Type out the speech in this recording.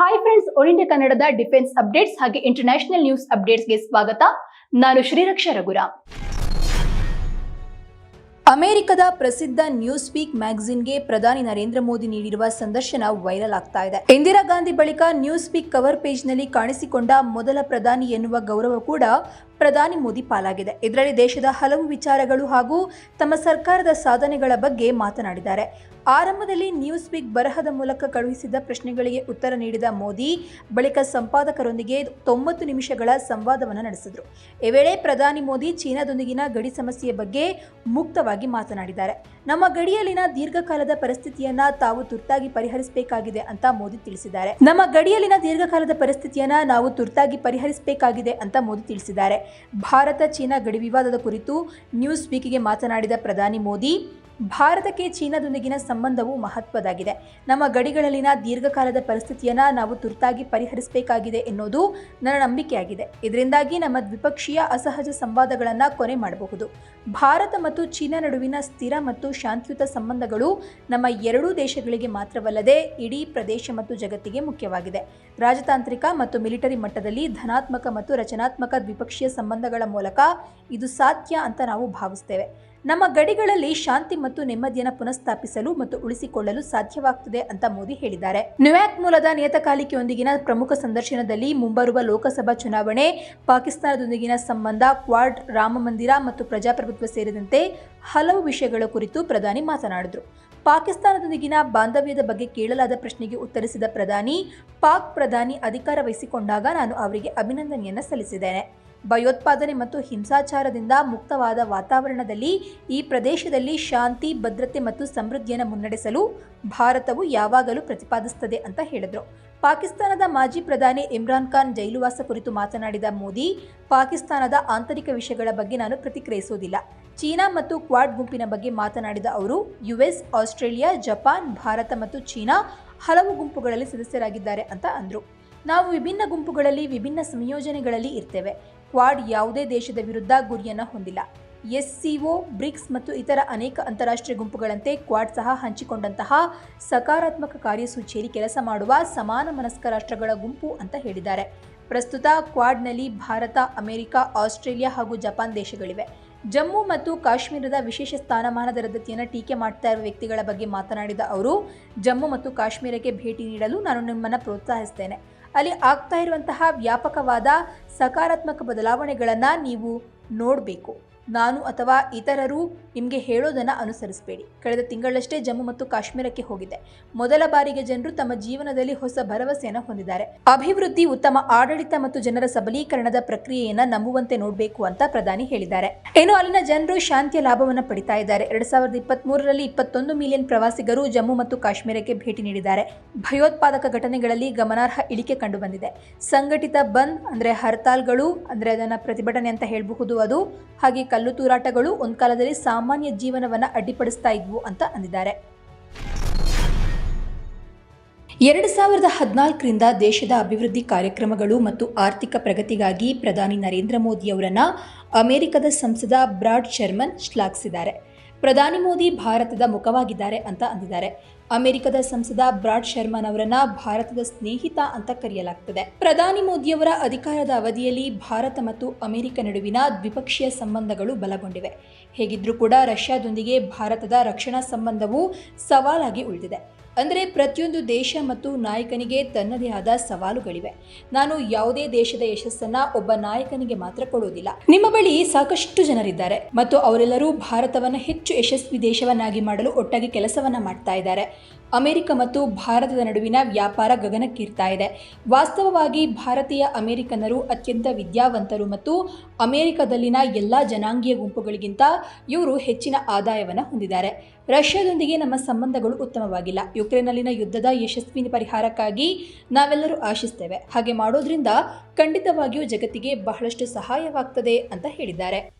Hi friends all India ಕನ್ನಡದ defence updates ಹಾಗೆ international news ಅಪ್ಡೇಟ್ಸ್ಗೆ ಸ್ವಾಗತ. ನಾನು ಶ್ರೀರಕ್ಷಾ ರಘುರ ಅಮೆರಿಕದ ಪ್ರಸಿದ್ಧ ನ್ಯೂಸ್ ವೀಕ್ ಮ್ಯಾಗಝಿನ್ಗೆ ಪ್ರಧಾನಿ ನರೇಂದ್ರ ಮೋದಿ ನೀಡಿರುವ ಸಂದರ್ಶನ ವೈರಲ್ ಆಗ್ತಾ ಇದೆ. ಇಂದಿರಾ ಗಾಂಧಿ ಬಳಿಕ ನ್ಯೂಸ್ ವೀಕ್ ಕವರ್ ಪೇಜ್ನಲ್ಲಿ ಕಾಣಿಸಿಕೊಂಡ ಮೊದಲ ಪ್ರಧಾನಿ ಎನ್ನುವ ಗೌರವ ಕೂಡ ಪ್ರಧಾನಿ ಮೋದಿ ಪಾಲಾಗಿದೆ. ಇದರಲ್ಲಿ ದೇಶದ ಹಲವು ವಿಚಾರಗಳು ಹಾಗೂ ತಮ್ಮ ಸರ್ಕಾರದ ಸಾಧನೆಗಳ ಬಗ್ಗೆ ಮಾತನಾಡಿದ್ದಾರೆ. ಆರಂಭದಲ್ಲಿ ನ್ಯೂಸ್ ವೀಕ್ ಬರಹದ ಮೂಲಕ ಕಳುಹಿಸಿದ್ದ ಪ್ರಶ್ನೆಗಳಿಗೆ ಉತ್ತರ ನೀಡಿದ ಮೋದಿ, ಬಳಿಕ ಸಂಪಾದಕರೊಂದಿಗೆ ತೊಂಬತ್ತು ನಿಮಿಷಗಳ ಸಂವಾದವನ್ನು ನಡೆಸಿದರು. ಈ ವೇಳೆ ಪ್ರಧಾನಿ ಮೋದಿ ಚೀನಾದೊಂದಿಗಿನ ಗಡಿ ಸಮಸ್ಯೆಯ ಬಗ್ಗೆ ಮುಕ್ತವಾಗಿ ಮಾತನಾಡಿದ್ದಾರೆ. ನಮ್ಮ ಗಡಿಯಲ್ಲಿನ ದೀರ್ಘಕಾಲದ ಪರಿಸ್ಥಿತಿಯನ್ನ ತಾವು ತುರ್ತಾಗಿ ಪರಿಹರಿಸಬೇಕಾಗಿದೆ ಅಂತ ಮೋದಿ ತಿಳಿಸಿದ್ದಾರೆ. ನಮ್ಮ ಗಡಿಯಲ್ಲಿನ ದೀರ್ಘಕಾಲದ ಪರಿಸ್ಥಿತಿಯನ್ನ ನಾವು ತುರ್ತಾಗಿ ಪರಿಹರಿಸಬೇಕಾಗಿದೆ ಅಂತ ಮೋದಿ ತಿಳಿಸಿದ್ದಾರೆ. ಭಾರತ, ಚೀನಾ ಗಡಿ ವಿವಾದದ ಕುರಿತು ನ್ಯೂಸ್ ವೀಕ್ಗೆ ಮಾತನಾಡಿದ ಪ್ರಧಾನಿ ಮೋದಿ ಭಾರತಕ್ಕೆ ಚೀನಾದೊಂದಿಗಿನ ಸಂಬಂಧವು ಮಹತ್ವದಾಗಿದೆ. ನಮ್ಮ ಗಡಿಗಳಲ್ಲಿನ ದೀರ್ಘಕಾಲದ ಪರಿಸ್ಥಿತಿಯನ್ನು ನಾವು ತುರ್ತಾಗಿ ಪರಿಹರಿಸಬೇಕಾಗಿದೆ ಎನ್ನುವುದು ನನ್ನ ನಂಬಿಕೆಯಾಗಿದೆ. ಇದರಿಂದಾಗಿ ನಮ್ಮ ದ್ವಿಪಕ್ಷೀಯ ಅಸಹಜ ಸಂವಾದಗಳನ್ನು ಕೊನೆ ಮಾಡಬಹುದು. ಭಾರತ ಮತ್ತು ಚೀನಾ ನಡುವಿನ ಸ್ಥಿರ ಮತ್ತು ಶಾಂತಿಯುತ ಸಂಬಂಧಗಳು ನಮ್ಮ ಎರಡೂ ದೇಶಗಳಿಗೆ ಮಾತ್ರವಲ್ಲದೆ ಇಡೀ ಪ್ರದೇಶ ಮತ್ತು ಜಗತ್ತಿಗೆ ಮುಖ್ಯವಾಗಿದೆ. ರಾಜತಾಂತ್ರಿಕ ಮತ್ತು ಮಿಲಿಟರಿ ಮಟ್ಟದಲ್ಲಿ ಧನಾತ್ಮಕ ಮತ್ತು ರಚನಾತ್ಮಕ ದ್ವಿಪಕ್ಷೀಯ ಸಂಬಂಧಗಳ ಮೂಲಕ ಇದು ಸಾಧ್ಯ ಅಂತ ನಾವು ಭಾವಿಸ್ತೇವೆ. ನಮ್ಮ ಗಡಿಗಳಲ್ಲಿ ಶಾಂತಿ ಮತ್ತು ನೆಮ್ಮದಿಯನ್ನು ಪುನಃಸ್ಥಾಪಿಸಲು ಮತ್ತು ಉಳಿಸಿಕೊಳ್ಳಲು ಸಾಧ್ಯವಾಗುತ್ತದೆ ಅಂತ ಮೋದಿ ಹೇಳಿದ್ದಾರೆ. ನ್ಯೂಯಾರ್ಕ್ ಮೂಲದ ನಿಯತಕಾಲಿಕೆಯೊಂದಿಗಿನ ಪ್ರಮುಖ ಸಂದರ್ಶನದಲ್ಲಿ ಮುಂಬರುವ ಲೋಕಸಭಾ ಚುನಾವಣೆ, ಪಾಕಿಸ್ತಾನದೊಂದಿಗಿನ ಸಂಬಂಧ, ಕ್ವಾಡ್ ರಾಮ ಮಂದಿರ ಮತ್ತು ಪ್ರಜಾಪ್ರಭುತ್ವ ಸೇರಿದಂತೆ ಹಲವು ವಿಷಯಗಳ ಕುರಿತು ಪ್ರಧಾನಿ ಮಾತನಾಡಿದರು. ಪಾಕಿಸ್ತಾನದೊಂದಿಗಿನ ಬಾಂಧವ್ಯದ ಬಗ್ಗೆ ಕೇಳಲಾದ ಪ್ರಶ್ನೆಗೆ ಉತ್ತರಿಸಿದ ಪ್ರಧಾನಿ, ಪಾಕ್ ಪ್ರಧಾನಿ ಅಧಿಕಾರ ವಹಿಸಿಕೊಂಡಾಗ ನಾನು ಅವರಿಗೆ ಅಭಿನಂದನೆಯನ್ನು ಸಲ್ಲಿಸಿದ್ದೇನೆ. ಭಯೋತ್ಪಾದನೆ ಮತ್ತು ಹಿಂಸಾಚಾರದಿಂದ ಮುಕ್ತವಾದ ವಾತಾವರಣದಲ್ಲಿ ಈ ಪ್ರದೇಶದಲ್ಲಿ ಶಾಂತಿ, ಭದ್ರತೆ ಮತ್ತು ಸಮೃದ್ಧಿಯನ್ನು ಮುನ್ನಡೆಸಲು ಭಾರತವು ಯಾವಾಗಲೂ ಪ್ರತಿಪಾದಿಸುತ್ತದೆ ಅಂತ ಹೇಳಿದರು. ಪಾಕಿಸ್ತಾನದ ಮಾಜಿ ಪ್ರಧಾನಿ ಇಮ್ರಾನ್ ಖಾನ್ ಜೈಲುವಾಸ ಕುರಿತು ಮಾತನಾಡಿದ ಮೋದಿ, ಪಾಕಿಸ್ತಾನದ ಆಂತರಿಕ ವಿಷಯಗಳ ಬಗ್ಗೆ ನಾನು ಪ್ರತಿಕ್ರಿಯಿಸುವುದಿಲ್ಲ. ಚೀನಾ ಮತ್ತು ಕ್ವಾಡ್ ಗುಂಪಿನ ಬಗ್ಗೆ ಮಾತನಾಡಿದ ಅವರು, ಯುಎಸ್, ಆಸ್ಟ್ರೇಲಿಯಾ, ಜಪಾನ್, ಭಾರತ ಮತ್ತು ಚೀನಾ ಹಲವು ಗುಂಪುಗಳಲ್ಲಿ ಸದಸ್ಯರಾಗಿದ್ದಾರೆ ಅಂತ ಅಂದರು. ನಾವು ವಿಭಿನ್ನ ಗುಂಪುಗಳಲ್ಲಿ ವಿಭಿನ್ನ ಸಂಯೋಜನೆಗಳಲ್ಲಿ ಇರ್ತೇವೆ. ಕ್ವಾಡ್ ಯಾವುದೇ ದೇಶದ ವಿರುದ್ಧ ಗುರಿಯನ್ನು ಹೊಂದಿಲ್ಲ. ಎಸ್ಸಿಒ, ಬ್ರಿಕ್ಸ್ ಮತ್ತು ಇತರ ಅನೇಕ ಅಂತಾರಾಷ್ಟ್ರೀಯ ಗುಂಪುಗಳಂತೆ ಕ್ವಾಡ್ ಸಹ ಹಂಚಿಕೊಂಡಂತಹ ಸಕಾರಾತ್ಮಕ ಕಾರ್ಯಸೂಚಿಯಲ್ಲಿ ಕೆಲಸ ಮಾಡುವ ಸಮಾನ ಮನಸ್ಕ ರಾಷ್ಟ್ರಗಳ ಗುಂಪು ಅಂತ ಹೇಳಿದ್ದಾರೆ. ಪ್ರಸ್ತುತ ಕ್ವಾಡ್ನಲ್ಲಿ ಭಾರತ, ಅಮೆರಿಕ, ಆಸ್ಟ್ರೇಲಿಯಾ ಹಾಗೂ ಜಪಾನ್ ದೇಶಗಳಿವೆ. ಜಮ್ಮು ಮತ್ತು ಕಾಶ್ಮೀರದ ವಿಶೇಷ ಸ್ಥಾನಮಾನದ ರದ್ದತಿಯನ್ನು ಟೀಕೆ ಮಾಡ್ತಾ ಇರುವ ವ್ಯಕ್ತಿಗಳ ಬಗ್ಗೆ ಮಾತನಾಡಿದ ಅವರು, ಜಮ್ಮು ಮತ್ತು ಕಾಶ್ಮೀರಕ್ಕೆ ಭೇಟಿ ನೀಡಲು ನಾನು ನಿಮ್ಮನ್ನು ಪ್ರೋತ್ಸಾಹಿಸ್ತೇನೆ. ಅಲ್ಲಿ ಆಗ್ತಾ ಇರುವಂತಹ ವ್ಯಾಪಕವಾದ ಸಕಾರಾತ್ಮಕ ಬದಲಾವಣೆಗಳನ್ನು ನೀವು ನೋಡಬೇಕು. ನಾನು ಅಥವಾ ಇತರರು ನಿಮಗೆ ಹೇಳೋದನ್ನು ಅನುಸರಿಸಬೇಡಿ. ಕಳೆದ ತಿಂಗಳಷ್ಟೇ ಜಮ್ಮು ಮತ್ತು ಕಾಶ್ಮೀರಕ್ಕೆ ಹೋಗಿದ್ದೆ. ಮೊದಲ ಬಾರಿಗೆ ಜನರು ತಮ್ಮ ಜೀವನದಲ್ಲಿ ಹೊಸ ಭರವಸೆಯನ್ನು ಹೊಂದಿದ್ದಾರೆ. ಅಭಿವೃದ್ಧಿ, ಉತ್ತಮ ಆಡಳಿತ ಮತ್ತು ಜನರ ಸಬಲೀಕರಣದ ಪ್ರಕ್ರಿಯೆಯನ್ನು ನಂಬುವಂತೆ ನೋಡಬೇಕು ಅಂತ ಪ್ರಧಾನಿ ಹೇಳಿದ್ದಾರೆ. ಏನು ಅಲ್ಲಿನ ಜನರು ಶಾಂತಿಯ ಲಾಭವನ್ನು ಪಡಿತಾ ಇದ್ದಾರೆ. ಎರಡ್ ಸಾವಿರದ ಇಪ್ಪತ್ತ್ ಮೂರರಲ್ಲಿ ಇಪ್ಪತ್ತೊಂದು ಮಿಲಿಯನ್ ಪ್ರವಾಸಿಗರು ಜಮ್ಮು ಮತ್ತು ಕಾಶ್ಮೀರಕ್ಕೆ ಭೇಟಿ ನೀಡಿದ್ದಾರೆ. ಭಯೋತ್ಪಾದಕ ಘಟನೆಗಳಲ್ಲಿ ಗಮನಾರ್ಹ ಇಳಿಕೆ ಕಂಡುಬಂದಿದೆ. ಸಂಘಟಿತ ಬಂದ್ ಅಂದ್ರೆ ಹರ್ತಾಲ್ಗಳು ಅಂದ್ರೆ ಅದನ್ನ ಪ್ರತಿಭಟನೆ ಅಂತ ಹೇಳಬಹುದು ಅದು. ಹಾಗೆ ಕಲ್ಲು ತೂರಾಟಗಳು ಒಂದು ಕಾಲದಲ್ಲಿ ಸಾಮಾನ್ಯ ಜೀವನವನ್ನು ಅಡ್ಡಿಪಡಿಸ್ತಾ ಇದ್ವು ಅಂತ ಅಂದಿದ್ದಾರೆ. ಎರಡು ಸಾವಿರದ ಹದಿನಾಲ್ಕರಿಂದ ದೇಶದ ಅಭಿವೃದ್ಧಿ ಕಾರ್ಯಕ್ರಮಗಳು ಮತ್ತು ಆರ್ಥಿಕ ಪ್ರಗತಿಗಾಗಿ ಪ್ರಧಾನಿ ನರೇಂದ್ರ ಮೋದಿಯವರನ್ನು ಅಮೆರಿಕದ ಸಂಸದ ಬ್ರಾಡ್ ಶರ್ಮನ್ ಶ್ಲಾಘಿಸಿದ್ದಾರೆ. ಪ್ರಧಾನಿ ಮೋದಿ ಭಾರತದ ಮುಖವಾಗಿದ್ದಾರೆ ಅಂತ ಅಂದಿದ್ದಾರೆ. ಅಮೆರಿಕದ ಸಂಸದ ಬ್ರಾಡ್ ಶರ್ಮನ್ ಅವರನ್ನ ಭಾರತದ ಸ್ನೇಹಿತ ಅಂತ ಕರೆಯಲಾಗ್ತದೆ. ಪ್ರಧಾನಿ ಮೋದಿಯವರ ಅಧಿಕಾರದ ಅವಧಿಯಲ್ಲಿ ಭಾರತ ಮತ್ತು ಅಮೆರಿಕ ನಡುವಿನ ದ್ವಿಪಕ್ಷೀಯ ಸಂಬಂಧಗಳು ಬಲಗೊಂಡಿವೆ. ಹೇಗಿದ್ರೂ ಕೂಡ ರಷ್ಯಾದೊಂದಿಗೆ ಭಾರತದ ರಕ್ಷಣಾ ಸಂಬಂಧವು ಸವಾಲಾಗಿ ಉಳಿದಿದೆ. ಅಂದರೆ ಪ್ರತಿಯೊಂದು ದೇಶ ಮತ್ತು ನಾಯಕನಿಗೆ ತನ್ನದೇ ಆದ ಸವಾಲುಗಳಿವೆ. ನಾನು ಯಾವುದೇ ದೇಶದ ಯಶಸ್ಸನ್ನ ಒಬ್ಬ ನಾಯಕನಿಗೆ ಮಾತ್ರ ಕೊಡುವುದಿಲ್ಲ ನಿಮ್ಮ ಬಳಿ ಸಾಕಷ್ಟು ಜನರಿದ್ದಾರೆ. ಮತ್ತು ಅವರೆಲ್ಲರೂ ಭಾರತವನ್ನು ಹೆಚ್ಚು ಯಶಸ್ವಿ ದೇಶವನ್ನಾಗಿ ಮಾಡಲು ಒಟ್ಟಾಗಿ ಕೆಲಸವನ್ನ ಮಾಡ್ತಾ ಇದ್ದಾರೆ. ಅಮೆರಿಕ ಮತ್ತು ಭಾರತದ ನಡುವಿನ ವ್ಯಾಪಾರ ಗಗನಕ್ಕೇರ್ತಾ ಇದೆ. ವಾಸ್ತವವಾಗಿ ಭಾರತೀಯ ಅಮೆರಿಕನ್ನರು ಅತ್ಯಂತ ವಿದ್ಯಾವಂತರು ಮತ್ತು ಅಮೆರಿಕದಲ್ಲಿನ ಎಲ್ಲ ಜನಾಂಗೀಯ ಗುಂಪುಗಳಿಗಿಂತ ಇವರು ಹೆಚ್ಚಿನ ಆದಾಯವನ್ನು ಹೊಂದಿದ್ದಾರೆ. ರಷ್ಯಾದೊಂದಿಗೆ ನಮ್ಮ ಸಂಬಂಧಗಳು ಉತ್ತಮವಾಗಿಲ್ಲ. ಯುಕ್ರೇನ್ನಲ್ಲಿನ ಯುದ್ಧದ ಯಶಸ್ವಿ ಪರಿಹಾರಕ್ಕಾಗಿ ನಾವೆಲ್ಲರೂ ಆಶಿಸ್ತೇವೆ. ಹಾಗೆ ಮಾಡೋದ್ರಿಂದ ಖಂಡಿತವಾಗಿಯೂ ಜಗತ್ತಿಗೆ ಬಹಳಷ್ಟು ಸಹಾಯವಾಗ್ತದೆ ಅಂತ ಹೇಳಿದ್ದಾರೆ.